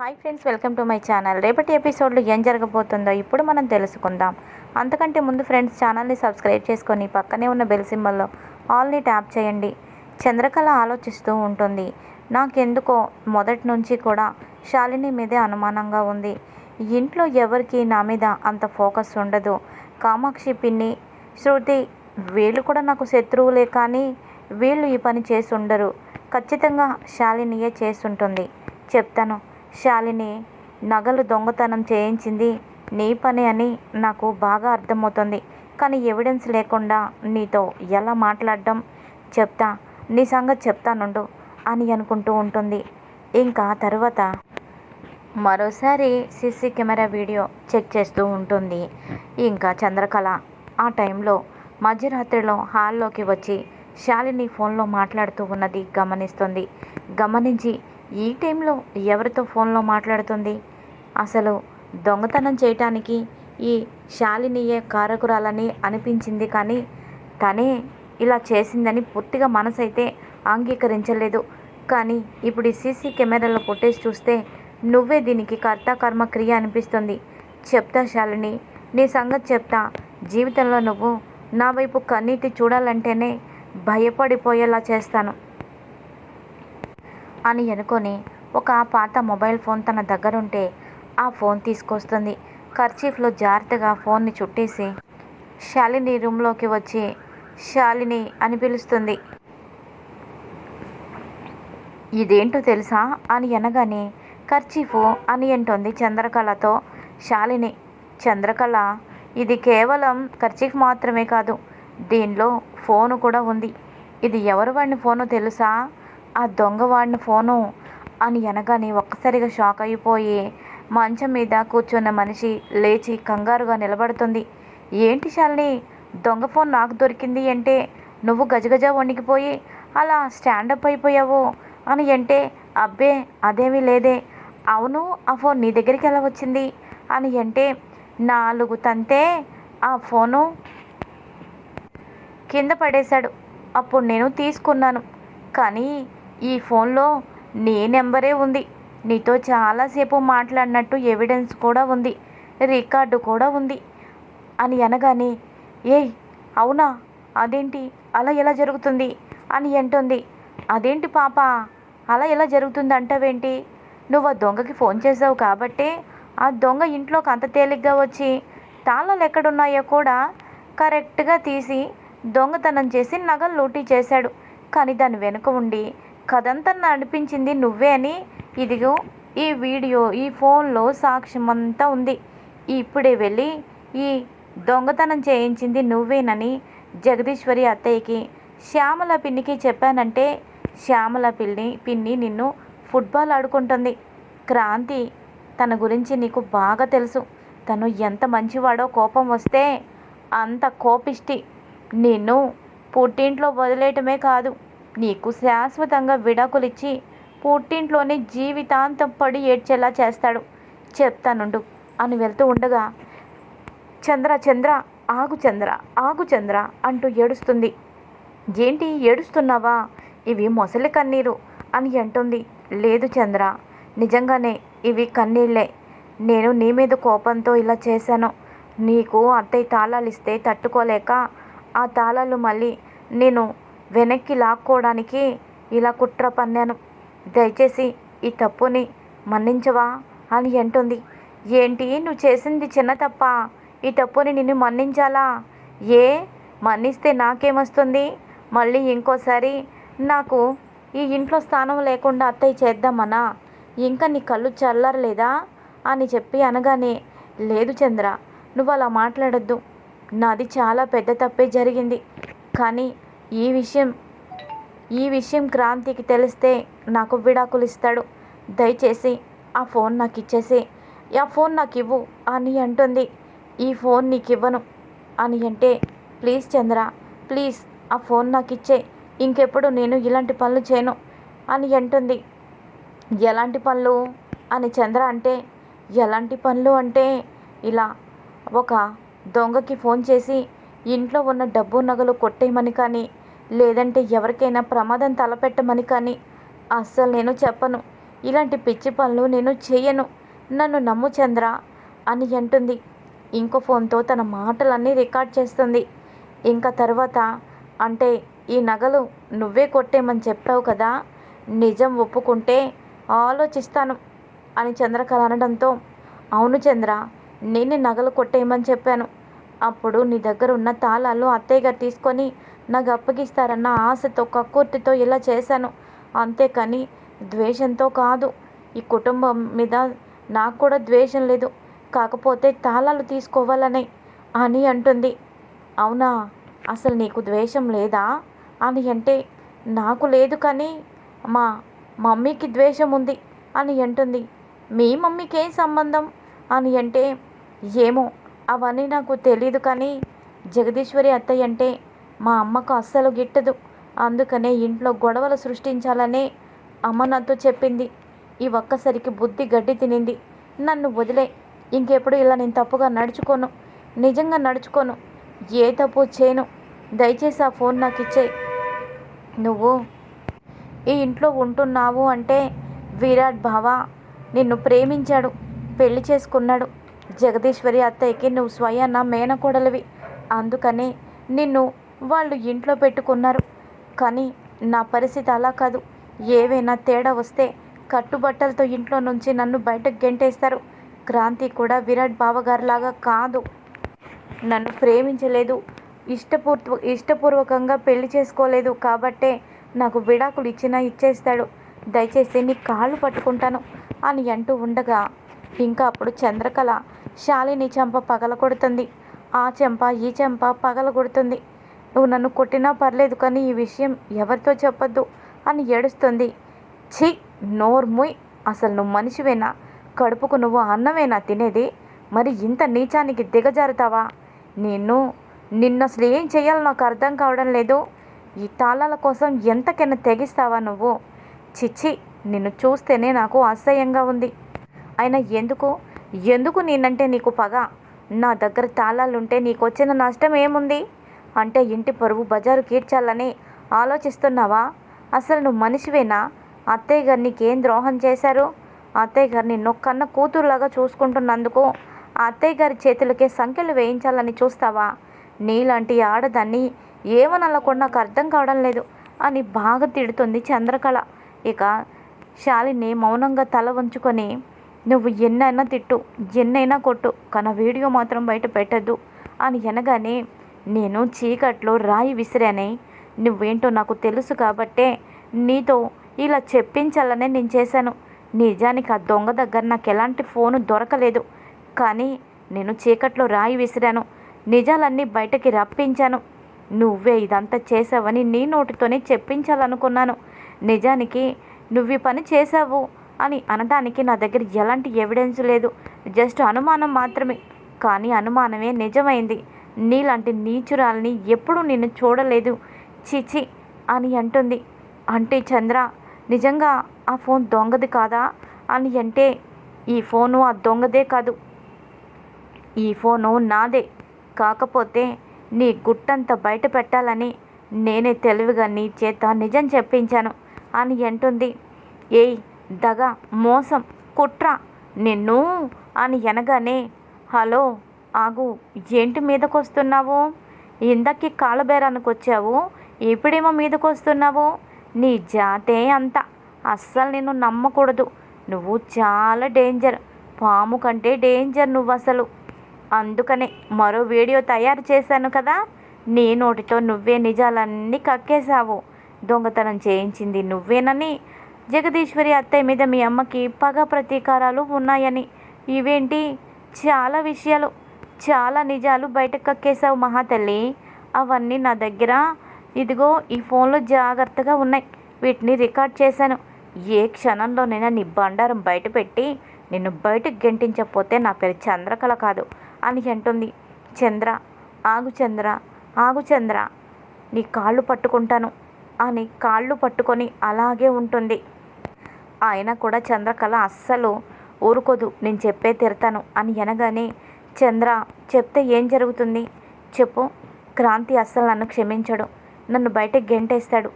Hi friends welcome to my channel. రేపటి ఎపిసోడ్లో ఏం జరగబోతుందో ఇప్పుడు మనం తెలుసుకుందాం. అంతకంటే ముందు ఫ్రెండ్స్ ఛానల్ని సబ్స్క్రైబ్ చేసుకొని పక్కనే ఉన్న బెల్ సింబల్లో ఆల్ని ట్యాప్ చేయండి. చంద్రకళ ఆలోచిస్తూ ఉంటుంది. నాకెందుకో మొదటి నుంచి కూడా శాలిని మీదే అనుమానంగా ఉంది. ఇంట్లో ఎవరికి నా మీద అంత ఫోకస్ ఉండదు. కామాక్షి పిన్ని శృతి వీళ్ళు కూడా నాకు శత్రువులే కానీ వీళ్ళు ఈ పని చేసి ఉండరు. ఖచ్చితంగా శాలినియే చేస్తుంటుంది చెప్తాను. శాలిని నగలు దొంగతనం చేయించింది నీ పని అని నాకు బాగా అర్థమవుతుంది. కానీ ఎవిడెన్స్ లేకుండా నీతో ఎలా మాట్లాడడం? చెప్తా నీ సంగతి చెప్తానుండు అని అనుకుంటూ ఉంటుంది. ఇంకా తర్వాత మరోసారి సీసీ కెమెరా వీడియో చెక్ చేస్తూ ఉంటుంది. ఇంకా చంద్రకళ ఆ టైంలో మధ్యరాత్రిలో హాల్లోకి వచ్చి శాలిని ఫోన్లో మాట్లాడుతూ ఉన్నది గమనిస్తుంది. గమనించి ఈ టైంలో ఎవరితో ఫోన్లో మాట్లాడుతుంది? అసలు దొంగతనం చేయటానికి ఈ శాలినియే కారకురాలని అనిపించింది కానీ తనే ఇలా చేసిందని పూర్తిగా మనసైతే అంగీకరించలేదు. కానీ ఇప్పుడు ఈ సీసీ కెమెరాలో ఫుటేజ్ చూస్తే నువ్వే దీనికి కర్త కర్మ క్రియ అనిపిస్తుంది. చెప్తా శాలిని నీ సంగతి చెప్తా. జీవితంలో నువ్వు నా వైపు కన్నీటి చూడాలంటేనే భయపడిపోయేలా చేస్తాను. అని అనుకొని ఒక పాత మొబైల్ ఫోన్ తన దగ్గరుంటే ఆ ఫోన్ తీసుకొస్తుంది. కర్చీఫ్లో జాగ్రత్తగా ఫోన్ని చుట్టేసి శాలిని రూమ్లోకి వచ్చి శాలిని అని పిలుస్తుంది. ఇదేంటో తెలుసా? అని అనగానే ఖర్చీఫు అని అంటుంది చంద్రకళతో. శాలిని చంద్రకళ ఇది కేవలం ఖర్చీఫ్ మాత్రమే కాదు దీనిలో ఫోను కూడా ఉంది. ఇది ఎవరు వాడిని ఫోను తెలుసా? దొంగ వాడిన ఫోను అని అనగానే ఒక్కసారిగా షాక్ అయిపోయి మంచం మీద కూర్చున్న మనిషి లేచి కంగారుగా నిలబడుతుంది. ఏంటి శాలిని? దొంగ ఫోన్ నాకు దొరికింది అంటే నువ్వు గజగజ వణికిపోయి అలా స్టాండప్ అయిపోయావు అని అంటే అబ్బే అదేమీ లేదే. అవును ఆ ఫోన్ నీ దగ్గరికి ఎలా వచ్చింది? అని అంటే నాలుగు తంతే ఆ ఫోను కింద పడేశాడు. అప్పుడు నేను తీసుకున్నాను. కానీ ఈ ఫోన్లో నీ నెంబరే ఉంది. నీతో చాలాసేపు మాట్లాడినట్టు ఎవిడెన్స్ కూడా ఉంది. రికార్డు కూడా ఉంది. అని అనగానే ఏయ్ అవునా? అదేంటి? అలా ఎలా జరుగుతుంది? అని అంటుంది. అదేంటి పాప? అలా ఎలా జరుగుతుంది అంటావేంటి నువ్వు ఆ దొంగకి ఫోన్ చేసావు కాబట్టే ఆ దొంగ ఇంట్లోకి అంత తేలిగ్గా వచ్చి తాళాలు ఎక్కడున్నాయో కూడా కరెక్ట్గా తీసి దొంగతనం చేసి నగలు లూటీ చేశాడు. కానీ దాని వెనుక ఉండి కథంతా నడిపించింది నువ్వే అని ఇదిగో ఈ వీడియో ఈ ఫోన్లో సాక్ష్యం అంతా ఉంది. ఇప్పుడే వెళ్ళి ఈ దొంగతనం చేయించింది నువ్వేనని జగదీశ్వరి అత్తయ్యకి శ్యామల పిన్నికి చెప్పానంటే శ్యామల పిన్ని పిన్ని నిన్ను ఫుట్బాల్ ఆడుకుంటుంది. క్రాంతి తన గురించి నీకు బాగా తెలుసు. తను ఎంత మంచివాడో కోపం వస్తే అంత కోపిష్టి. నిన్ను పుట్టింట్లో వదిలేయటమే కాదు. నీకు శాశ్వతంగా విడాకులిచ్చి పుట్టింట్లోనే జీవితాంతం పడి ఏడ్చేలా చేస్తాడు. చెప్తానుండు. అని వెళ్తూ ఉండగా చంద్ర చంద్ర ఆగు చంద్ర ఆగు చంద్ర అంటూ ఏడుస్తుంది. ఏంటి ఏడుస్తున్నావా? ఇవి మొసలి కన్నీరు అని అంటుంది. లేదు చంద్ర నిజంగానే ఇవి కన్నీళ్ళే. నేను నీ మీద కోపంతో ఇలా చేశాను. నీకు అత్తయ్య తాళాలు ఇస్తే తట్టుకోలేక ఆ తాళాలు మళ్ళీ నేను వెనక్కి లాక్కోవడానికి ఇలా కుట్ర పన్నాను. దయచేసి ఈ తప్పుని మన్నించవా అని అంటుంది. ఏంటి? నువ్వు చేసింది చిన్న తప్ప? ఈ తప్పుని నిన్ను మన్నించాలా? ఏ? మన్నిస్తే నాకేమొస్తుంది? మళ్ళీ ఇంకోసారి నాకు ఈ ఇంట్లో స్థానం లేకుండా అత్తయ్య చేద్దామనా? ఇంకా నీ కళ్ళు చల్లరలేదా? అని చెప్పి అనగానే లేదు చంద్ర నువ్వు అలా మాట్లాడొద్దు. నాది చాలా పెద్ద తప్పే జరిగింది. కానీ ఈ విషయం ఈ విషయం క్రాంతికి తెలిస్తే నాకు విడాకులు ఇస్తాడు. దయచేసి ఆ ఫోన్ నాకు ఇచ్చేసి ఆ ఫోన్ నాకు ఇవ్వు అని అంటుంది. ఈ ఫోన్ నీకు ఇవ్వను అని అంటే ప్లీజ్ చంద్ర ప్లీజ్ ఆ ఫోన్ నాకు ఇచ్చే ఇంకెప్పుడు నేను ఇలాంటి పనులు చేయను అని అంటుంది. ఎలాంటి పనులు? అని చంద్ర అంటే ఎలాంటి పనులు అంటే ఇలా ఒక దొంగకి ఫోన్ చేసి ఇంట్లో ఉన్న డబ్బు నగలు కొట్టేయమని కానీ లేదంటే ఎవరికైనా ప్రమాదం తలపెట్టమని కానీ అస్సలు నేను చెప్పను. ఇలాంటి పిచ్చి పనులు నేను చేయను నన్ను నమ్ము చంద్ర అని అంటుంది. ఇంకో ఫోన్తో తన మాటలన్నీ రికార్డ్ చేస్తుంది. ఇంకా తర్వాత అంటే ఈ నగలు నువ్వే కొట్టేమని చెప్పావు కదా నిజం ఒప్పుకుంటే ఆలోచిస్తాను అని చంద్రకళ అనడంతో అవును చంద్ర నేనే నగలు కొట్టేయమని చెప్పాను. అప్పుడు నీ దగ్గర ఉన్న తాళాలు అత్తయ్య గారు తీసుకొని నాకు అప్పగిస్తారన్న ఆశతో కక్కుర్తితో ఇలా చేశాను. అంతేకాని ద్వేషంతో కాదు. ఈ కుటుంబం మీద నాకు కూడా ద్వేషం లేదు. కాకపోతే తాళాలు తీసుకోవాలని అని అంటుంది. అవునా? అసలు నీకు ద్వేషం లేదా? అని అంటే నాకు లేదు కానీ మా మమ్మీకి ద్వేషం ఉంది అని అంటుంది. మీ మమ్మీకి ఏం సంబంధం? అని అంటే ఏమో. అవన్నీ నాకు తెలియదు కానీ జగదీశ్వరి అత్తయ్య అంటే మా అమ్మకు అస్సలు గిట్టదు. అందుకనే ఇంట్లో గొడవలు సృష్టించాలనే అమ్మ నాతో చెప్పింది. ఈ ఒక్కసారికి బుద్ధి గడ్డి తినింది. నన్ను వదిలే. ఇంకెప్పుడు ఇలా నేను తప్పుగా నడుచుకోను. నిజంగా నడుచుకోను. ఏ తప్పు చేయను. దయచేసి ఆ ఫోన్ నాకు ఇచ్చేయి. నువ్వు ఈ ఇంట్లో ఉంటున్నావు అంటే విరాట్ బావ నిన్ను ప్రేమించాడు. పెళ్ళి చేసుకున్నాడు. జగదీశ్వరి అత్తయ్యకి నువ్వు స్వయాన మేనకోడలివి. అందుకనే నిన్ను వాళ్ళు ఇంట్లో పెట్టుకున్నారు. కానీ నా పరిస్థితి అలా కాదు. ఏవైనా తేడా వస్తే కట్టుబట్టలతో ఇంట్లో నుంచి నన్ను బయటకు గెంటేస్తారు. క్రాంతి కూడా విరాట్ బావగారిలాగా కాదు. నన్ను ప్రేమించలేదు. ఇష్టపూర్వ ఇష్టపూర్వకంగా పెళ్ళి చేసుకోలేదు. కాబట్టే నాకు విడాకులు ఇచ్చినా ఇచ్చేస్తాడు. దయచేసి నీ కాళ్ళు పట్టుకుంటాను అని అంటూ ఉండగా ఇంకా అప్పుడు చంద్రకళ శాలిని చెంప పగల కొడుతుంది ఆ చెంప ఈ చెంప పగల కొడుతుంది నువ్వు నన్ను కొట్టినా పర్లేదు కానీ ఈ విషయం ఎవరితో చెప్పొద్దు అని ఏడుస్తుంది. ఛీ నోర్ముయ్ అసలు నువ్వు మనిషివేనా? కడుపుకు నువ్వు అన్నమేనా తినేది? మరి ఇంత నీచానికి దిగజారుతావా? నిన్ను నిన్ను అసలు ఏం చేయాలో నాకు అర్థం కావడం లేదు. ఈ తాళాల కోసం ఎంతకైనా తెగిస్తావా నువ్వు? చిచ్చి నిన్ను చూస్తేనే నాకు అసహ్యంగా ఉంది. అయినా ఎందుకు? ఎందుకు నేనంటే నీకు పగ? నా దగ్గర తాళాలుంటే నీకు వచ్చిన నష్టం ఏముంది? అంటే ఇంటి పరువు బజారు కీడ్చాలని ఆలోచిస్తున్నావా? అసలు నువ్వు మనిషివేనా? అత్తయ్య గారు నీకేం ద్రోహం చేశారు? అత్తయ్య గారిని నొక్కన్న కూతురులాగా చూసుకుంటున్నందుకు ఆ అత్తయ్య గారి చేతులకే సంఖ్యలు వేయించాలని చూస్తావా? నీలాంటి ఆడదాన్ని ఏమనలకుండా నాకు అర్థం కావడం లేదు అని బాగా తిడుతుంది చంద్రకళ. ఇక శాలిని మౌనంగా తల వంచుకొని నువ్వు ఎన్నైనా తిట్టు ఎన్నైనా కొట్టు కానీ వీడియో మాత్రం బయట పెట్టద్దు. అని అనగానే నేను చీకట్లో రాయి విసిరానే నువ్వేంటో నాకు తెలుసు కాబట్టే నీతో ఇలా చెప్పించాలనే నేను చేశాను. నిజానికి ఆ దొంగ దగ్గర నాకు ఎలాంటి ఫోను దొరకలేదు. కానీ నేను చీకట్లో రాయి విసిరాను. నిజాలన్నీ బయటకి రప్పించాను. నువ్వే ఇదంతా చేసావని నీ నోటితోనే చెప్పించాలనుకున్నాను. నిజానికి నువ్వు పని చేసావు అని అనడానికి నా దగ్గర ఎలాంటి ఎవిడెన్స్ లేదు. జస్ట్ అనుమానం మాత్రమే. కానీ అనుమానమే నిజమైంది. నీలాంటి నీచురాల్ని ఎప్పుడూ నేను చూడలేదు. చిచి అని అంటుంది. అంటే చంద్ర నిజంగా ఆ ఫోన్ దొంగది కాదా అని అంటే ఈ ఫోను ఆ దొంగదే కాదు. ఈ ఫోను నాదే. కాకపోతే నీ గుట్టంతా బయట పెట్టాలని నేనే తెలివిగా నీ చేత నిజం చెప్పించాను అని అంటుంది. ఏయ్ దగ మోసం. కుట్ర. నిన్ను అని అనగానే హలో ఆగు. ఏంటి మీదకు వస్తున్నావు ఇందక్కి కాళ్ళబేరానికి వచ్చావు ఇప్పుడేమో మీదకు వస్తున్నావు నీ జాతే అంత. అస్సలు నిన్ను నమ్మకూడదు. నువ్వు చాలా డేంజర్. పాము కంటే డేంజర్ నువ్వు అసలు అందుకనే మరో వీడియో తయారు చేశాను కదా. నీ నోటితో నువ్వే నిజాలన్నీ కక్కేశావు. దొంగతనం చేయించింది నువ్వేనని జగదీశ్వరి అత్తయ్య మీద మీ అమ్మకి పగ ప్రతీకారాలు ఉన్నాయని. ఇవేంటి? చాలా విషయాలు చాలా నిజాలు బయటకు కక్కేశావు మహాతల్లి. అవన్నీ నా దగ్గర. ఇదిగో ఈ ఫోన్లో జాగ్రత్తగా ఉన్నాయి. వీటిని రికార్డ్ చేశాను. ఏ క్షణంలోనైనా నీ బండారం బయట పెట్టి నిన్ను బయటకు గెంటించకపోతే నా పేరు చంద్రకళ కాదు అని అంటుంది. చంద్ర ఆగు చంద్ర ఆగు చంద్ర నీ కాళ్ళు పట్టుకుంటాను అని కాళ్ళు పట్టుకొని అలాగే ఉంటుంది. ఆయన కూడా చంద్రకళ అస్సలు ఊరుకోదు. నేను చెప్పే తిరతాను. అని అనగానే చంద్ర చెప్తే ఏం జరుగుతుంది? చెప్పు. క్రాంతి అస్సలు నన్ను క్షమించడు. నన్ను బయటకు గెంటేస్తాడు.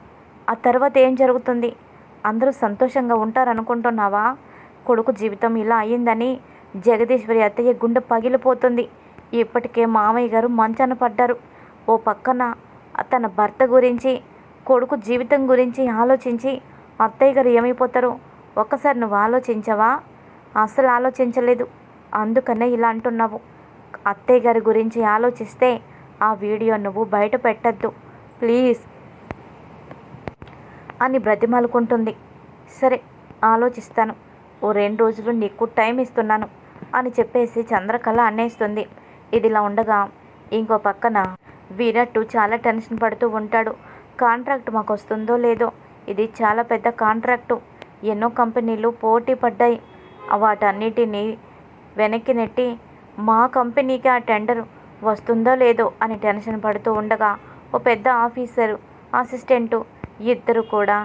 ఆ తర్వాత ఏం జరుగుతుంది? అందరూ సంతోషంగా ఉంటారనుకుంటున్నావా? కొడుకు జీవితం ఇలా అయ్యిందని జగదీశ్వరి అత్తయ్య గుండె పగిలిపోతుంది. ఇప్పటికే మామయ్య గారు మంచాన పడ్డారు. ఓ పక్కన తన భర్త గురించి కొడుకు జీవితం గురించి ఆలోచించి అత్తయ్య గారు ఏమైపోతారో? ఒక్కసారి నువ్వు ఆలోచించవా? అసలు ఆలోచించలేదు. అందుకనే ఇలా అంటున్నావు. అత్తయ్య గారి గురించి ఆలోచిస్తే ఆ వీడియో నువ్వు బయట పెట్టద్దు. ప్లీజ్. అని బ్రతిమాలుకుంటుంది. సరే ఆలోచిస్తాను. ఓ రెండు రోజులు నీకు టైం ఇస్తున్నాను అని చెప్పేసి చంద్రకళ అన్నేస్తుంది ఇదిలా ఉండగా ఇంకో పక్కన వీరట్టు చాలా టెన్షన్ పడుతూ ఉంటాడు. కాంట్రాక్ట్ మాకు వస్తుందో లేదో ఇది చాలా పెద్ద కాంట్రాక్టు. ఎన్నో కంపెనీలు పోటీ పడ్డాయి వాటన్నిటినీ వెనక్కి నెట్టి మా కంపెనీకి ఆ టెండర్ వస్తుందో లేదో అని టెన్షన్ పడుతూ ఉండగా ఓ పెద్ద ఆఫీసరు అసిస్టెంటు ఇద్దరు కూడా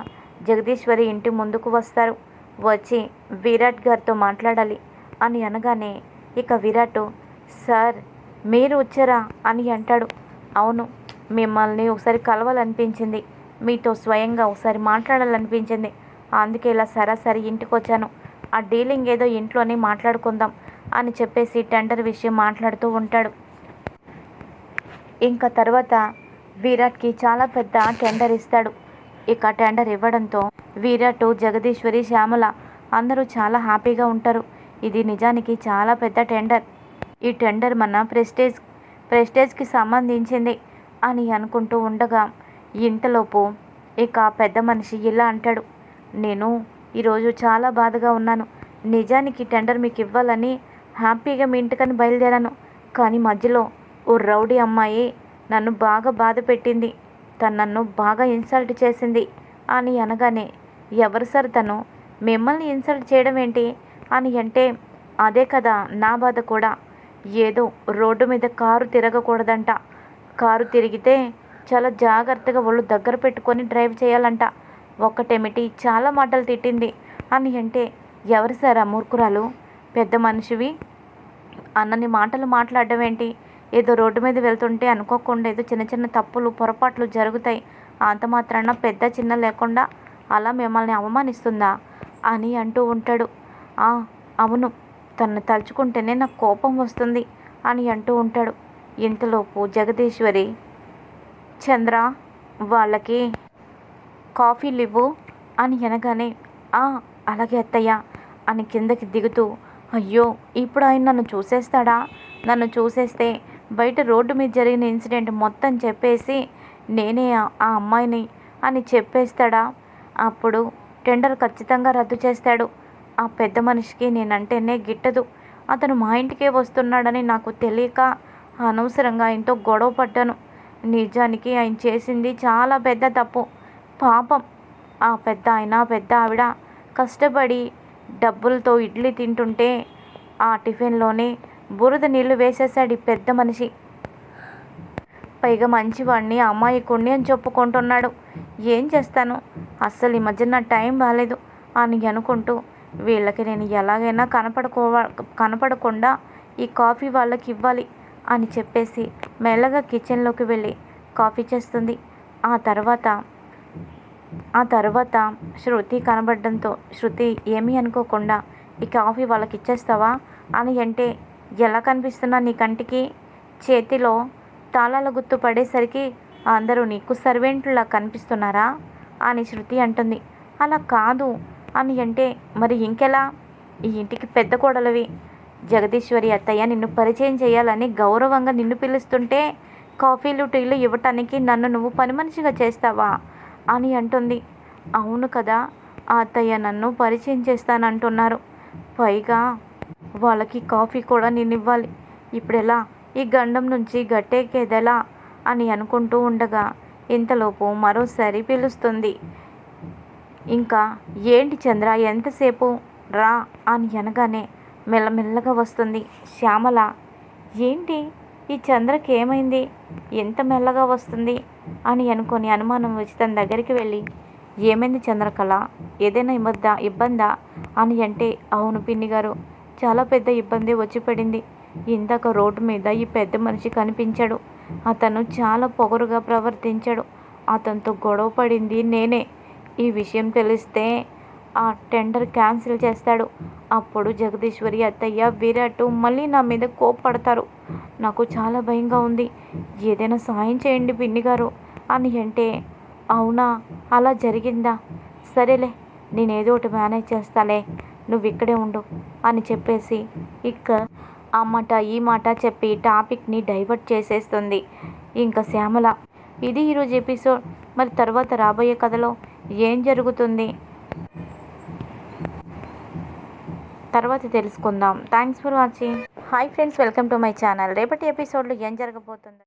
జగదీశ్వరి ఇంటి ముందుకు వస్తారు. వచ్చి విరాట్ గారితో మాట్లాడాలి అని అనగానే ఇక విరాట్ సార్ మీరు వచ్చారా అని అంటాడు. అవును మిమ్మల్ని ఒకసారి కలవాలనిపించింది. మీతో స్వయంగా ఒకసారి మాట్లాడాలనిపించింది. అందుకే ఇలా సరాసరి ఇంటికి వచ్చాను ఆ డీలింగ్ ఏదో ఇంట్లోనే మాట్లాడుకుందాం అని చెప్పేసి టెండర్ విషయం మాట్లాడుతూ ఉంటాడు. ఇంకా తర్వాత విరాట్కి చాలా పెద్ద టెండర్ ఇస్తాడు. ఇక టెండర్ ఇవ్వడంతో విరాట్ జగదీశ్వరి శ్యామల అందరూ చాలా హ్యాపీగా ఉంటారు. ఇది నిజానికి చాలా పెద్ద టెండర్. ఈ టెండర్ మన ప్రెస్టేజ్ ప్రెస్టేజ్కి సంబంధించింది అని అనుకుంటూ ఉండగా ఇంతలోపు ఇక పెద్ద మనిషి ఇలా అంటాడు. నేను ఈరోజు చాలా బాధగా ఉన్నాను. నిజానికి టెండర్ మీకు ఇవ్వాలని హ్యాపీగా మీ ఇంటికని బయలుదేరాను. కానీ మధ్యలో ఓ రౌడీ అమ్మాయి నన్ను బాగా బాధ పెట్టింది. తను నన్ను బాగా ఇన్సల్ట్ చేసింది అని అనగానే ఎవరు సార్ తను? మిమ్మల్ని ఇన్సల్ట్ చేయడం ఏంటి? అని అంటే అదే కదా నా బాధ కూడా. ఏదో రోడ్డు మీద కారు తిరగకూడదంట. కారు తిరిగితే చాలా జాగ్రత్తగా వాళ్ళు దగ్గర పెట్టుకొని డ్రైవ్ చేయాలంట. ఒక్కటేమిటి? చాలా మాటలు తిట్టింది. అని అంటే ఎవరు సార్ ఆ మూర్ఖురాలు? పెద్ద మనిషివి? అన్నని మాటలు మాట్లాడడం ఏంటి ఏదో రోడ్డు మీద వెళ్తుంటే అనుకోకుండా ఏదో చిన్న చిన్న తప్పులు పొరపాట్లు జరుగుతాయి. అంత మాత్రాన పెద్ద చిన్న లేకుండా అలా మిమ్మల్ని అవమానిస్తుందా? అని అంటూ ఉంటాడు. "ఆ, అవును. తను తలుచుకుంటేనే నాకు కోపం వస్తుంది అని అంటూ ఉంటాడు. ఇంతలోపు జగదీశ్వరి చంద్ర వాళ్ళకి కాఫీలు ఇవ్వు అని అనగానే "ఆ, అలాగే అత్తయ్య అని కిందకి దిగుతూ అయ్యో ఇప్పుడు ఆయన నన్ను చూసేస్తాడా? నన్ను చూసేస్తే బయట రోడ్డు మీద జరిగిన ఇన్సిడెంట్ మొత్తం చెప్పేసి నేనే ఆ- ఆ అమ్మాయిని అని చెప్పేస్తాడా? అప్పుడు టెండర్ ఖచ్చితంగా రద్దు చేస్తాడు. ఆ పెద్ద మనిషికి నేనంటేనే గిట్టదు. అతను మా ఇంటికే వస్తున్నాడని నాకు తెలియక అనవసరంగా ఆయనతో గొడవ పడ్డాను. నిజానికి ఆయన చేసింది చాలా పెద్ద తప్పు. పాపం. ఆ పెద్ద ఆయన పెద్ద ఆవిడ కష్టపడి డబ్బులతో ఇడ్లీ తింటుంటే ఆ టిఫిన్లోనే బురద నీళ్ళు వేసేసాడు ఈ పెద్ద మనిషి. పైగా మంచివాడిని అమాయకుడిని అని చెప్పుకుంటున్నాడు. ఏం చేస్తాను? అస్సలు ఈ మధ్య నా టైం బాగాలేదు అని అనుకుంటూ వీళ్ళకి నేను ఎలాగైనా కనపడుకో కనపడకుండా ఈ కాఫీ వాళ్ళకి ఇవ్వాలి అని చెప్పేసి మెల్లగా కిచెన్లోకి వెళ్ళి కాఫీ చేస్తుంది. ఆ తర్వాత ఆ తర్వాత శృతి కనబడడంతో శృతి ఏమీ అనుకోకుండా ఈ కాఫీ వాళ్ళకి ఇచ్చేస్తావా అని అంటే ఎలా కనిపిస్తున్నా నీ కంటికి? చేతిలో తాళాల గుర్తు పడేసరికి అందరూ నీకు సర్వెంట్లా కనిపిస్తున్నారా? అని శృతి అంటుంది. అలా కాదు అని అంటే మరి ఇంకెలా? ఈ ఇంటికి పెద్ద కోడలివి. జగదీశ్వరి అత్తయ్య నిన్ను పరిచయం చేయాలని గౌరవంగా నిన్ను పిలుస్తుంటే కాఫీలు టీలు ఇవ్వటానికి నన్ను నువ్వు పని మనిషిగా చేస్తావా? అని అంటుంది. అవును కదా ఆ అత్తయ్య నన్ను పరిచయం చేస్తానంటున్నారు. పైగా వాళ్ళకి కాఫీ కూడా నేను ఇవ్వాలి ఇప్పుడు ఎలా ఈ గండం నుంచి గట్టెక్కేదెలా? అని అనుకుంటూ ఉండగా ఇంతలోపు మరోసారి పిలుస్తుంది. ఇంకా ఏంటి చంద్ర ఎంతసేపు? రా అని అనగానే మెల్లమెల్లగా వస్తుంది. శ్యామల ఏంటి? ఈ చంద్రకి ఏమైంది ఎంత మెల్లగా వస్తుంది? అని అనుకొని అనుమానం వచ్చి తన దగ్గరికి వెళ్ళి ఏమైంది చంద్రకళ? ఏదైనా ఇబ్బందా? ఇబ్బందా? అని అంటే అవును పిన్ని గారు చాలా పెద్ద ఇబ్బంది వచ్చి పడింది. ఇందాక రోడ్డు మీద ఈ పెద్ద మనిషి కనిపించాడు. అతను చాలా పొగరుగా ప్రవర్తించాడు. అతనితో గొడవ పడింది నేనే. ఈ విషయం తెలిస్తే ఆ టెండర్ క్యాన్సిల్ చేస్తాడు. అప్పుడు జగదీశ్వరి అత్తయ్య విరాట్ మళ్ళీ నా మీద కోప్పడతారు. నాకు చాలా భయంగా ఉంది. ఏదైనా సాయం చేయండి పిన్ని గారు అని అంటే అవునా? అలా జరిగిందా? సరేలే నేనేదో ఒకటి మేనేజ్ చేస్తాలే. నువ్వు ఇక్కడే ఉండు అని చెప్పేసి ఇక ఆ మాట ఈ మాట చెప్పి టాపిక్ని డైవర్ట్ చేసేస్తుంది. ఇంకా శ్యామల ఇది ఈరోజు ఎపిసోడ్. మరి తర్వాత రాబోయే కథలో ఏం జరుగుతుంది? తర్వాత తెలుసుకుందాం. Thanks for watching hi friends welcome to my channel రేపటి ఎపిసోడ్లో ఏం జరగబోతుంది